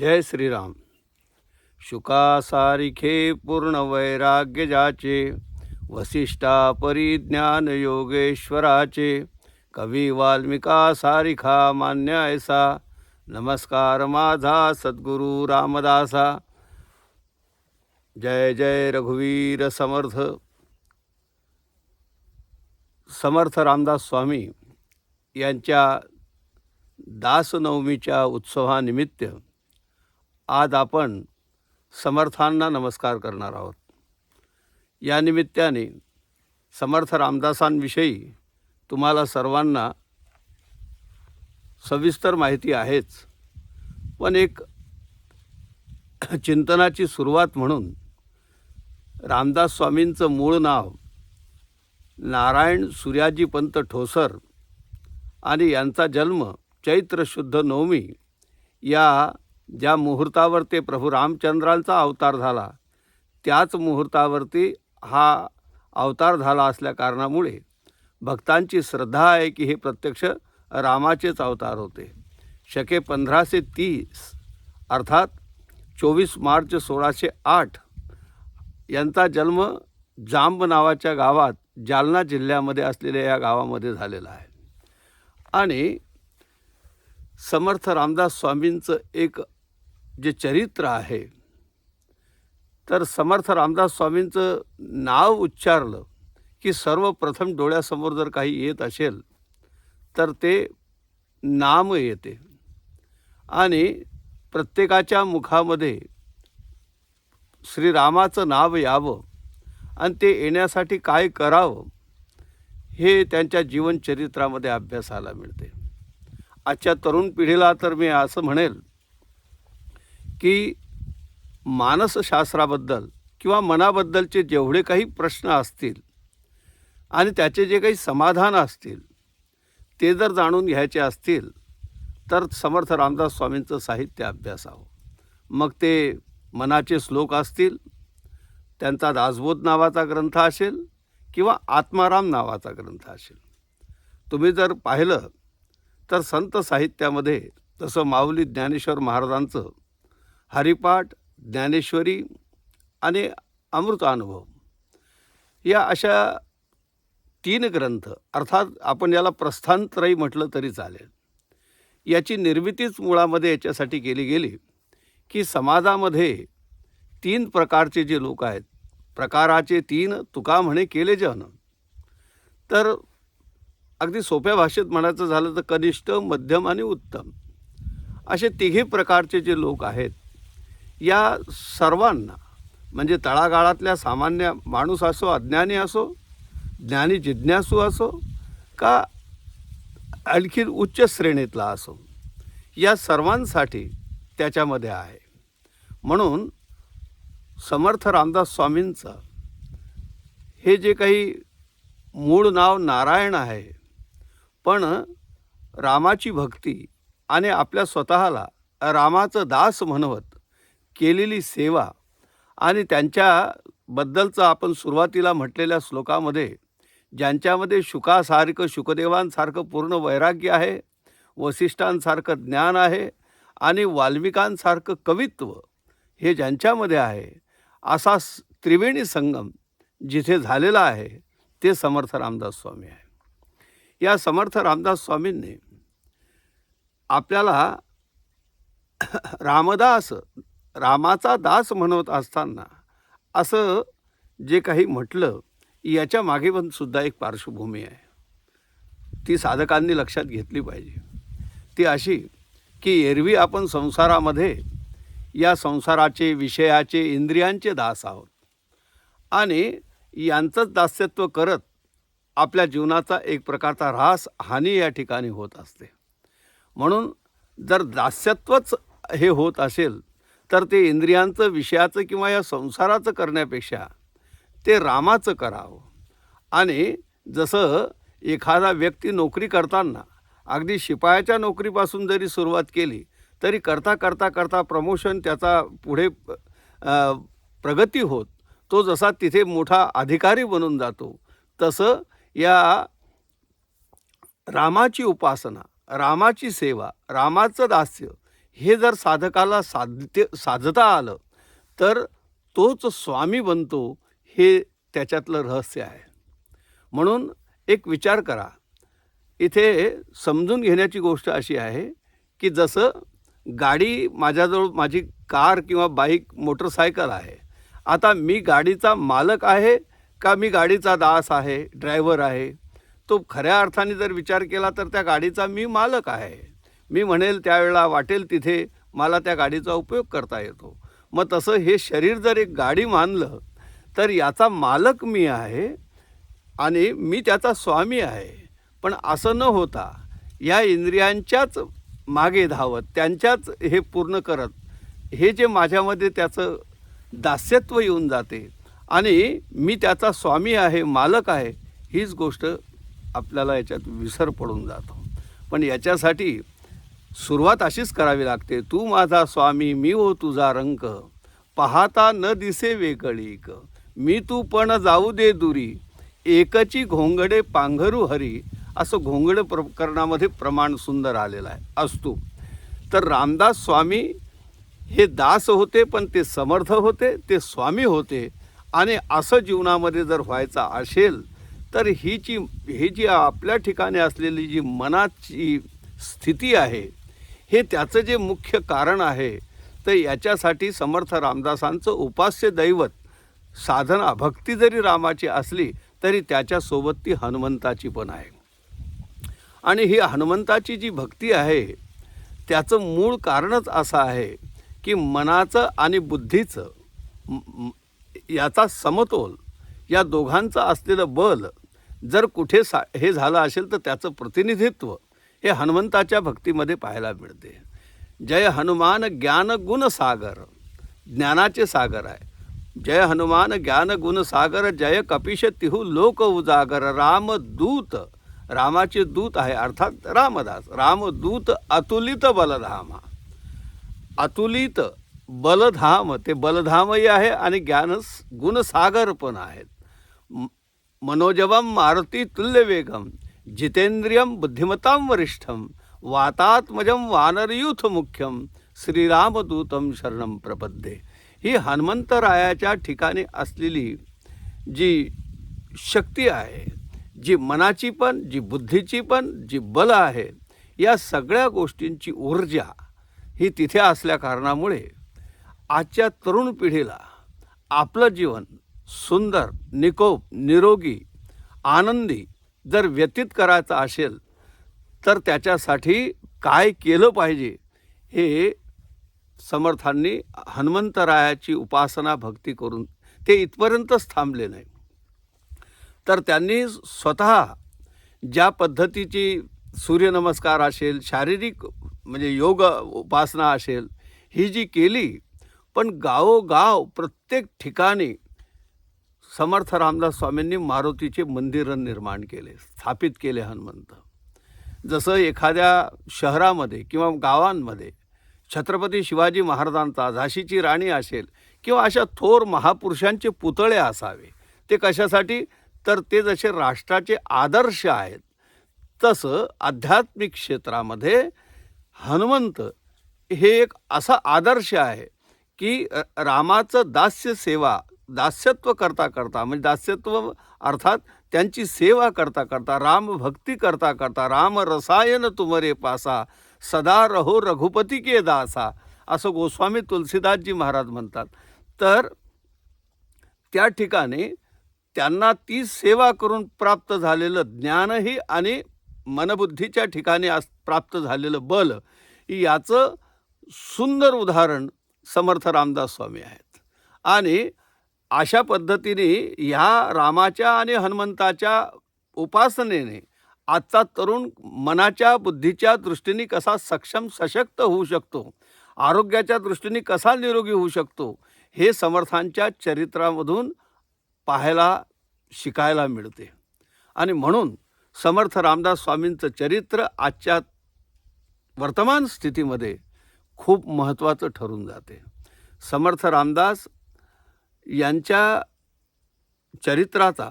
जय श्रीराम। शुका सारिखे पूर्ण वैराग्य जाचे वसिष्ठा परिज्ञान योगेश्वराचे कवी वाल्मिका सारिखा मान्य ऐसा नमस्कार माझा सद्गुरू रामदासा। जय जय रघुवीर समर्थ। समर्थ रामदास स्वामी यांच्या दासनवमीच्या उत्सवानिमित्त आज आपण समर्थांना नमस्कार करणार आहोत. या निमित्ताने समर्थ रामदासांविषयी तुम्हाला सर्वांना सविस्तर माहिती आहेच. पण एक चिंतनाची सुरुवात म्हणून रामदास स्वामींचं मूळ नाव नारायण सूर्याजी पंत ठोसर आणि यांचा जन्म चैत्र शुद्ध नवमी या ज्या मुहूर्तावर ते प्रभू रामचंद्रांचा अवतार झाला त्याच मुहूर्तावरती हा अवतार झाला असल्या कारणामुळे भक्तांची श्रद्धा आहे की हे प्रत्यक्ष रामाचेच अवतार होते. शके पंधराशे तीस अर्थात चोवीस मार्च सोळाशे आठ यांचा जन्म जांब नावाच्या गावात जालना जिल्ह्यामध्ये असलेल्या या गावामध्ये झालेला आहे. आणि समर्थ रामदास स्वामींचं एक जे चरित्र आहे. तर समर्थ रामदास स्वामींचं नाव उच्चारलं की सर्वप्रथम डोळ्यासमोर जर काही येत असेल तर ते नाम येते. आणि प्रत्येकाच्या मुखामध्ये श्रीरामाचं नाव यावं आणि ते येण्यासाठी काय करावं हे त्यांच्या जीवनचरित्रामध्ये अभ्यासाला मिळते. आजच्या तरुण पिढीला तर मी असं म्हणेल की मानसशास्त्राबद्दल किंवा मनाबद्दलचे जेवढे काही प्रश्न असतील आणि त्याचे जे काही समाधान असतील ते जर जाणून घ्यायचे असतील तर समर्थ रामदास स्वामींचं साहित्य अभ्यासावं मग ते मनाचे श्लोक असतील त्यांचा दासबोध नावाचा ग्रंथ असेल किंवा आत्माराम नावाचा ग्रंथ असेल. तुम्ही जर पाहिलं तर संत साहित्यामध्ये तसं माऊली ज्ञानेश्वर महाराजांचं हरिपाठ ज्ञानेश्वरी आणि अमृतानुभव या अशा तीन ग्रंथ अर्थात आपण याला प्रस्थानत्रयी म्हटलं तरी चालेल. याची निर्मितीच मुळामध्ये याच्यासाठी केली गेली की समाजामध्ये तीन प्रकारचे जे लोक आहेत प्रकाराचे तीन तुका म्हणे केले जन तर अगदी सोप्या भाषेत म्हणायचं झालं तर कनिष्ठ मध्यम आणि उत्तम. असे तिघे प्रकारचे जे लोक आहेत या सर्वांना म्हणजे तळागाळातल्या सामान्य माणूस असो अज्ञानी असो ज्ञानी जिज्ञासू असो का आणखी उच्च श्रेणीतला असो या सर्वांसाठी त्याच्यामध्ये आहे. म्हणून समर्थ रामदास स्वामींचं हे जे काही मूळ नाव नारायण आहे पण रामाची भक्ती आणि आपल्या स्वतःला रामाचं दास म्हणवत केलेली सेवा आणि त्यांच्याबद्दलचं आपण सुरुवातीला म्हटलेल्या श्लोकामध्ये ज्यांच्यामध्ये शुकासारखं शुकदेवांसारखं पूर्ण वैराग्य आहे वसिष्ठांसारखं ज्ञान आहे आणि वाल्मिकांसारखं कवित्व हे ज्यांच्यामध्ये आहे असा त्रिवेणी संगम जिथे झालेला आहे ते समर्थ रामदास स्वामी आहे. या समर्थ रामदास स्वामींनी आपल्याला रामदास रामाचा दास म्हणत असताना असं जे काही म्हटलं याच्या मागे पण सुद्धा एक पार्श्वभूमी आहे. ती साधकांनी लक्षात घेतली पाहिजे. ती अशी की एरवी आपण संसारामध्ये या संसाराचे विषयाचे इंद्रियांचे दास आहोत. आणि यांचंच दास्यत्व करत आपल्या जीवनाचा एक प्रकारचा ऱ्हास हानी या ठिकाणी होत असते. म्हणून जर दास्यत्वच हे होत असेल तर ते इंद्रियांचं विषयाचं किंवा या संसाराचं करण्यापेक्षा ते रामाचं करावं. आणि जसं एखादा व्यक्ती नोकरी करताना अगदी शिपायाच्या नोकरीपासून जरी सुरुवात केली तरी करता करता करता प्रमोशन त्याचा पुढे प्रगती होत. तो जसा तिथे मोठा अधिकारी बनून जातो तसं या रामाची उपासना रामाची सेवा रामाचं दास्य हे जर साधकाला साधते साधता आलं तर तोच स्वामी बनतो हे त्याच्यातलं रहस्य आहे. म्हणून एक विचार करा. इथे समजून घेण्याची गोष्ट अशी आहे की जसं गाडी माझ्याजवळ माझी कार किंवा बाईक मोटरसायकल आहे आता मी गाडीचा मालक आहे का मी गाडीचा दास आहे ड्रायव्हर आहे? तो खऱ्या अर्थाने जर विचार केला तर त्या गाडीचा मी मालक आहे. मी म्हणेल त्यावेळेला वाटेल तिथे मला त्या गाडीचा उपयोग करता येतो. मग तसं हे शरीर जर एक गाडी मानलं तर याचा मालक मी आहे आणि मी त्याचा स्वामी आहे. पण असं न होता या इंद्रियांच्याच मागे धावत त्यांच्याच हे पूर्ण करत हे जे माझ्यामध्ये त्याचं दास्यत्व येऊन जाते आणि मी त्याचा स्वामी आहे मालक आहे हीच गोष्ट आपल्याला याच्यात विसर पडून जातो. पण याच्यासाठी सुरुवात अशीच करावी लागते. तू माझा स्वामी मी हो तुझा रंक. पाहता न दिसे वेगळीक. मी तू पण जाऊ दे दुरी. एकची घोंगडे पांघरू हरी. असं घोंगडे प्रकरणामध्ये प्रमाण सुंदर आलेलं आहे असतो. तर रामदास स्वामी हे दास होते पण ते समर्थ होते ते स्वामी होते. आणि असं जीवनामध्ये जर व्हायचं असेल तर ही जी ही जी आपल्या ठिकाणी असलेली जी मनाची स्थिती आहे हे त्याचं जे मुख्य कारण आहे तर याच्यासाठी समर्थ रामदासांचं उपास्य दैवत साधना भक्ती जरी रामाची असली तरी त्याच्यासोबत ती हनुमंताची पण आहे. आणि ही हनुमंताची जी भक्ती आहे त्याचं मूळ कारणच असं आहे की मनाचं आणि बुद्धीचं याचा समतोल या दोघांचं असलेलं बल जर कुठे सा हे झालं असेल तर त्याचं प्रतिनिधित्व हे हनुमंताच्या भक्तीमध्ये पाहायला मिळते. जय हनुमान ज्ञान गुण सागर. ज्ञानाचे सागर आहे. जय हनुमान ज्ञान गुण सागर जय कपिश तिहू लोक उजागर. रामदूत रामाचे दूत आहे अर्थात रामदास. रामदूत अतुलित बलधामा. अतुलित बलधाम ते बलधामही आहे आणि ज्ञान गुणसागर पण आहेत. म- मनोजवम मारुती तुल्यवेगम. जितेंद्रियम बुद्धिमतां वरिष्ठम वातात्मजम वानरयूथ मुख्यम श्रीरामदूतम शरणम प्रपद्ये। ही हनुमंतरायाच्या ठिकाणी असलेली जी शक्ती आहे जी मनाची पण जी बुद्धीची पण जी बल आहे या सगळ्या गोष्टींची ऊर्जा ही तिथे असल्या कारणामुळे आजच्या तरुण पिढीला आपलं जीवन सुंदर निकोप निरोगी आनंदी जर व्यतीत करायचं असेल तर त्याच्यासाठी काय केलं पाहिजे हे समर्थांनी हनुमंतरायाची उपासना भक्ती करून ते इथपर्यंतच थांबले नाही. तर त्यांनी स्वतः ज्या पद्धतीची सूर्यनमस्कार असेल शारीरिक म्हणजे योग उपासना असेल ही जी केली पण गावोगाव प्रत्येक ठिकाणी समर्थ रामदास स्वामींनी मारुतीचे मंदिर निर्माण केले स्थापित केले हनुमंत. जसं एखाद्या शहरामध्ये किंवा गावांमध्ये छत्रपती शिवाजी महाराजांचा झाशीची राणी असेल किंवा अशा थोर महापुरुषांचे पुतळे असावे ते कशासाठी? तर ते जसे राष्ट्राचे आदर्श आहेत तसं आध्यात्मिक क्षेत्रामध्ये हनुमंत हे एक असा आदर्श आहे की रामाचं दास्य सेवा दास्यत्व करता करता म्हणजे दास्यत्व अर्थात त्यांची सेवा करता करता राम भक्ती करता करता राम रसायन तुमरे पासा सदा रहो रघुपती के दासा असं गोस्वामी तुलसीदासजी महाराज म्हणतात. तर त्या ठिकाणी त्यांना ती सेवा करून प्राप्त झालेलं ज्ञानही आणि मनबुद्धीच्या ठिकाणी आस प्राप्त झालेलं बल याचं सुंदर उदाहरण समर्थ रामदास स्वामी आहेत. आणि अशा पद्धतीने ह्या रामाच्या आणि हनुमंताच्या उपासनेने आजचा तरुण मनाच्या बुद्धीच्या दृष्टीने कसा सक्षम सशक्त होऊ शकतो? आरोग्याच्या दृष्टीने कसा निरोगी होऊ शकतो? हे समर्थांच्या चरित्रामधून पाहायला शिकायला मिळते. आणि म्हणून समर्थ रामदास स्वामींचं चरित्र आजच्या वर्तमान स्थितीमध्ये खूप महत्त्वाचं ठरून जाते. समर्थ रामदास यांच्या चरित्राचा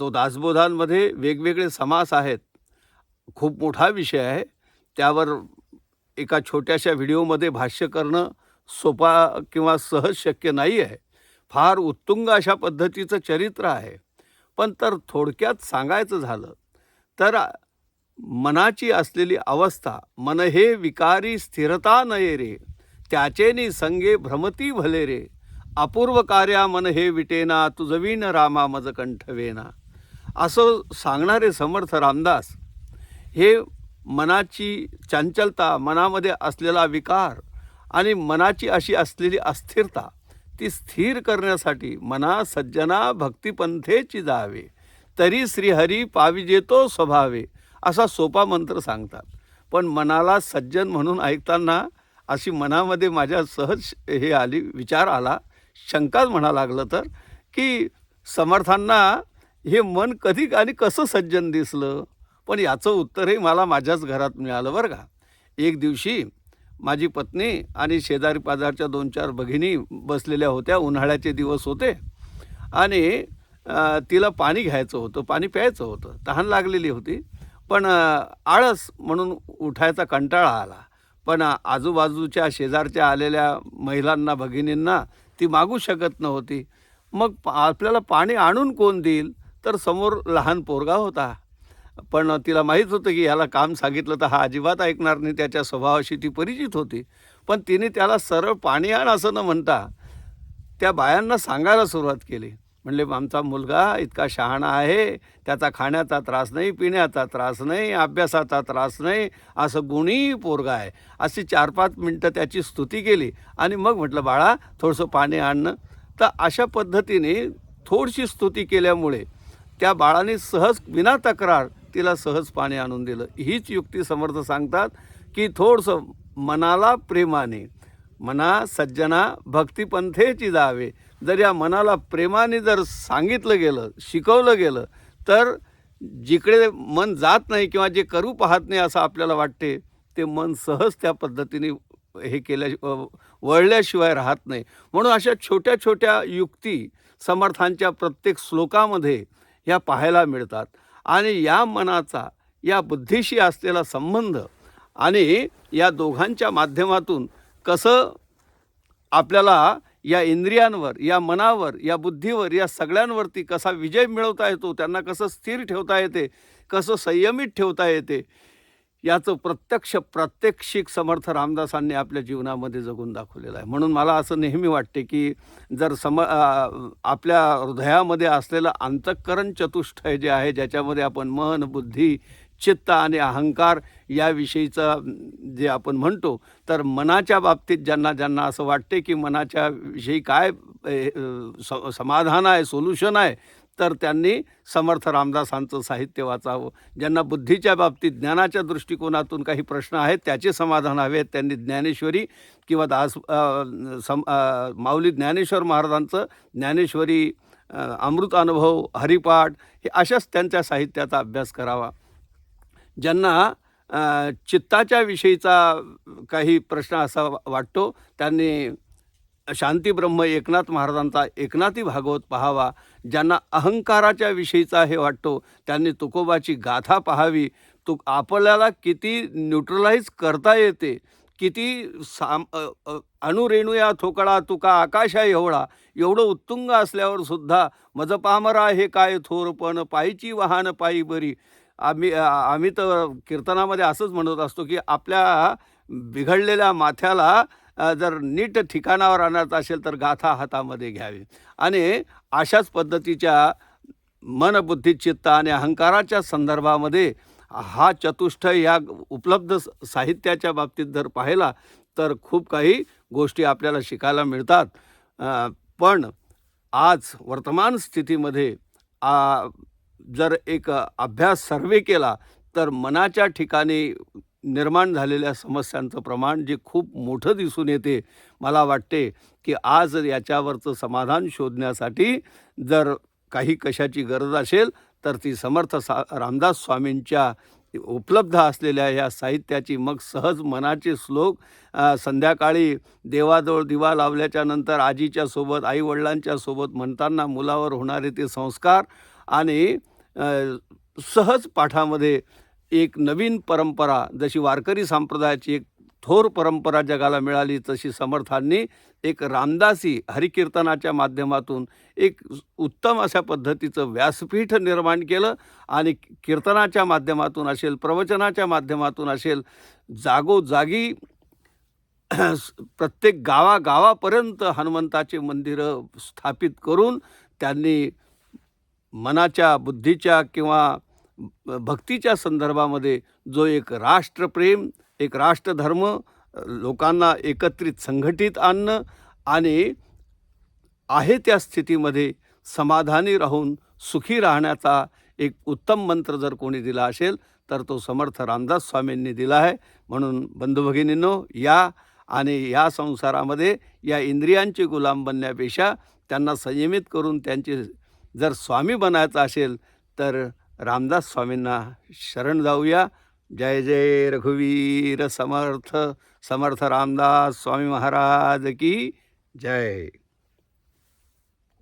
तो दासबोधांमध्ये वेगवेगळे समास आहेत खूप मोठा विषय आहे. त्यावर एका छोट्याशा व्हिडिओमध्ये भाष्य करणं सोपा किंवा सहज शक्य नाही आहे. फार उत्तुंग अशा पद्धतीचं चरित्र आहे. पण तर थोडक्यात सांगायचं झालं तर मनाची असलेली अवस्था मन हे विकारी स्थिरता नये रे त्याचेनी संगे भ्रमती भले रे. अपूर्व कार्या मन हे विटेना तुझवीन रामा मज कंठवेना. असं सांगणारे समर्थ रामदास हे मनाची चंचलता मनामध्ये असलेला विकार आणि मनाची अशी असलेली अस्थिरता ती स्थिर करण्यासाठी मना सज्जना भक्तिपंथेची जावे. तरी श्रीहरी पाविजेतो स्वभावे असा सोपा मंत्र सांगतात. पण मनाला सज्जन म्हणून ऐकताना अशी मनामध्ये माझ्या सहज हे आली विचार आला शंकाच म्हणा लागलं तर की समर्थांना हे मन कधी आणि कसं सज्जन दिसलं? पण याचं उत्तरही मला माझ्याच घरात मिळालं बरं का. एक दिवशी माझी पत्नी आणि शेजारी पाजारच्या दोन चार भगिनी बसलेल्या होत्या उन्हाळ्याचे दिवस होते. आणि तिला पाणी घ्यायचं होतं पाणी प्यायचं होतं. तहान लागलेली होती. पण आळस म्हणून उठायचा कंटाळा आला. पण आजूबाजूच्या शेजारच्या आलेल्या महिलांना भगिनींना ती मागू शकत नव्हती. मग पा- आपल्याला पाणी आणून कोण देईल? तर समोर लहान पोरगा होता. पण तिला माहीत होतं की ह्याला काम सांगितलं तर हा अजिबात ऐकणार नाही त्याच्या स्वभावाशी ती परिचित होती. पण तिने त्याला सरळ पाणी आण असं न म्हणता त्या बायांना सांगायला सुरुवात केली. म्हणले आमचा मुलगा इतका शहाणा आहे त्याचा खाण्याचा त्रास नाही पिण्याचा त्रास नाही अभ्यासाचा त्रास नाही असं गुणी पोरगा आहे. अशी चार पाच मिनटं त्याची स्तुती केली आणि मग म्हटलं बाळा थोडंसं पाणी आणणं. तर अशा पद्धतीने थोडीशी स्तुती केल्यामुळे त्या बाळाने सहज विना तक्रार तिला सहज पाणी आणून दिलं. हीच युक्ती समर्थ सांगतात की थोडंसं मनाला प्रेमाने मना सज्जना भक्तिपंथेची जावे जर या मनाला प्रेमाने जर सांगितलं गेलं शिकवलं गेलं तर जिकडे मन जात नाही किंवा जे करू पाहत नाही असं आपल्याला वाटते ते मन सहज त्या पद्धतीने हे केल्या वळल्याशिवाय राहत नाही. म्हणून अशा छोट्या छोट्या युक्ती समर्थांच्या प्रत्येक श्लोकामध्ये ह्या पाहायला मिळतात. आणि या मनाचा या बुद्धीशी असलेला संबंध आणि या दोघांच्या माध्यमातून कसं आपल्याला या इंद्रियांवर या मनावर या बुद्धीवर या सगळ्यांवरती कसा विजय मिळवता येतो त्यांना कसं स्थिर ठेवता येते कसं संयमित ठेवता येते याचं प्रत्यक्ष प्रात्यक्षिक समर्थ रामदासांनी आपल्या जीवनामध्ये जगून दाखवलेलं आहे. म्हणून मला असं नेहमी वाटते की जर सम आपल्या हृदयामध्ये असलेलं अंतःकरण चतुष्टय जे आहे ज्याच्यामध्ये आपण मन बुद्धी चित्त आणि अहंकार याविषयीचं जे आपण म्हणतो तर मनाच्या बाबतीत ज्यांना ज्यांना असं वाटते की मनाच्या विषयी काय स- समाधान आहे सोल्युशन आहे तर त्यांनी समर्थ रामदासांचं साहित्य वाचावं. ज्यांना बुद्धीच्या बाबतीत ज्ञानाच्या दृष्टिकोनातून काही प्रश्न आहेत त्याचे समाधान हवे आहेत. त्यांनी ज्ञानेश्वरी किंवा दास सम माऊली ज्ञानेश्वर महाराजांचं ज्ञानेश्वरी अमृत अनुभव हरिपाठ हे अशाच त्यांच्या साहित्याचा अभ्यास करावा. ज्यांना चित्ताच्या विषयीचा काही प्रश्न असा वाटतो त्यांनी शांतीब्रह्म एकनाथ महाराजांचा एकनाथी भागवत पाहावा. ज्यांना अहंकाराच्या विषयीचा हे वाटतो त्यांनी तुकोबाची गाथा पाहावी. तु आपल्याला किती न्यूट्रलाइज करता येते किती साम अणुरेणू या थोकडा तुका आकाशा एवढा एवढं उत्तुंग असल्यावर सुद्धा मज पामरा हे काय थोरपण पायीची वाहन पायी बरी. आम्ही आम्ही तर कीर्तनामध्ये असंच म्हणत असतो की आपल्या बिघडलेल्या माथ्याला जर नीट ठिकाणावर आणायचं असेल तर गाथा हातामध्ये घ्यावी. आणि अशाच पद्धतीच्या मन बुद्धी चित्त आणि अहंकाराच्या संदर्भामध्ये हा चतुष्ट या उपलब्ध स- साहित्याच्या बाबतीत जर पाहिला तर खूप काही गोष्टी आपल्याला शिकायला मिळतात. पण आज वर्तमान स्थितीमध्ये जर एक अभ्यास सर्वे केला तर मनाच्या ठिकाणी निर्माण झालेल्या समस्यांचं प्रमाण जे खूप मोठं दिसून येते मला वाटते की आज याच्यावरचं समाधान शोधण्यासाठी जर काही कशाची गरज असेल तर ती समर्थ सा रामदास स्वामींच्या उपलब्ध असलेल्या या साहित्याची मग सहज मनाचे श्लोक संध्याकाळी देवाजवळ दिवा लावल्याच्या नंतर आजीच्या सोबत आईवडिलांच्या सोबत म्हणताना मुलावर होणारे ते संस्कार आणि सहज पाठामध्ये एक नवीन परंपरा जशी वारकरी संप्रदायाची एक थोर परंपरा जगाला मिळाली तशी समर्थांनी एक रामदासी हरिकीर्तनाच्या माध्यमातून एक उत्तम अशा पद्धतीचं व्यासपीठ निर्माण केलं आणि कीर्तनाच्या माध्यमातून असेल प्रवचनाच्या माध्यमातून असेल जागोजागी प्रत्येक गावागावापर्यंत हनुमंताचे मंदिरं स्थापित करून त्यांनी मनाच्या बुद्धीच्या किंवा भक्तीच्या संदर्भामध्ये जो एक राष्ट्रप्रेम एक राष्ट्रधर्म लोकांना एकत्रित संघटित आणणं आणि आहे त्या स्थितीमध्ये समाधानी राहून सुखी राहण्याचा एक उत्तम मंत्र जर कोणी दिला असेल तर तो समर्थ रामदास स्वामींनी दिला आहे. म्हणून बंधुभगिनींनो या आणि या संसारामध्ये या इंद्रियांचे गुलाम बनण्यापेक्षा त्यांना संयमित करून त्यांचे जर स्वामी बनायचं असेल तर रामदास स्वामींना शरण जाऊया. जय जय रघुवीर समर्थ समर्थ रामदास स्वामी महाराज की जय.